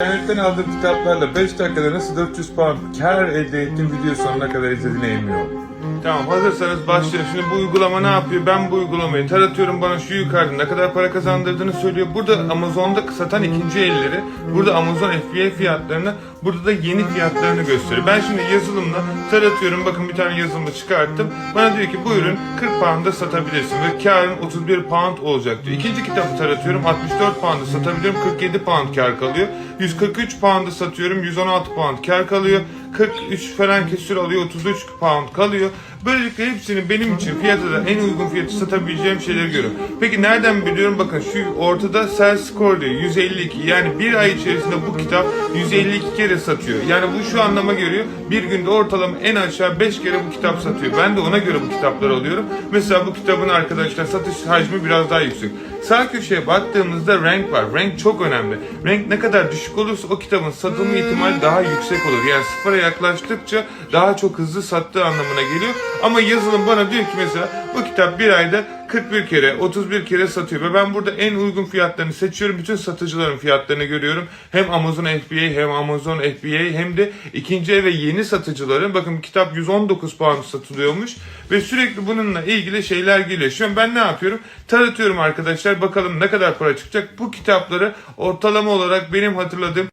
İnternetten aldığım kitaplarla 5 dakikada nasıl 400 pound kar elde ettim video sonuna kadar izlediğine eminim. Tamam hazırsanız başlayalım. Şimdi bu uygulama ne yapıyor? Ben bu uygulamayı taratıyorum bana şu yukarıda ne kadar para kazandırdığını söylüyor. Burada Amazon'da satan ikinci elleri, burada Amazon FBA fiyatlarını, burada da yeni fiyatlarını gösteriyor. Ben şimdi yazılımla taratıyorum. Bakın bir tane yazılımı çıkarttım. Bana diyor ki bu ürün 40 pound'a satabilirsin ve karın 31 pound olacak diyor. İkinci kitabı taratıyorum. 64 pound'a satabiliyorum. 47 pound kar kalıyor. 143 pound'a satıyorum. 116 pound kar kalıyor. 43 falan kesir alıyor 33 pound kalıyor. Böylelikle hepsini benim için fiyatı da en uygun fiyatı satabileceğim şeyleri görüyorum. Peki nereden biliyorum? Bakın şu ortada sell score diyor 152 yani bir ay içerisinde bu kitap 152 kere satıyor. Yani bu şu anlama geliyor bir günde ortalama en aşağı 5 kere bu kitap satıyor. Ben de ona göre bu kitapları alıyorum. Mesela bu kitabın arkadaşlar satış hacmi biraz daha yüksek. Sağ köşeye baktığımızda renk var. Renk çok önemli. Renk ne kadar düşük olursa o kitabın satılma ihtimali daha yüksek olur. Yani sıfıra yaklaştıkça daha çok hızlı sattığı anlamına geliyor. Ama yazılım bana diyor ki mesela bu kitap bir ayda 41 kere, 31 kere satıyor ve ben burada en uygun fiyatlarını seçiyorum. Bütün satıcıların fiyatlarını görüyorum. Hem Amazon FBA hem Amazon FBA hem de ikinci ve yeni satıcıların. Bakın kitap 119 pound satılıyormuş ve sürekli bununla ilgili şeyler geliyor. An ben ne yapıyorum? Taratıyorum arkadaşlar. Bakalım ne kadar para çıkacak. Bu kitapları ortalama olarak benim hatırladığım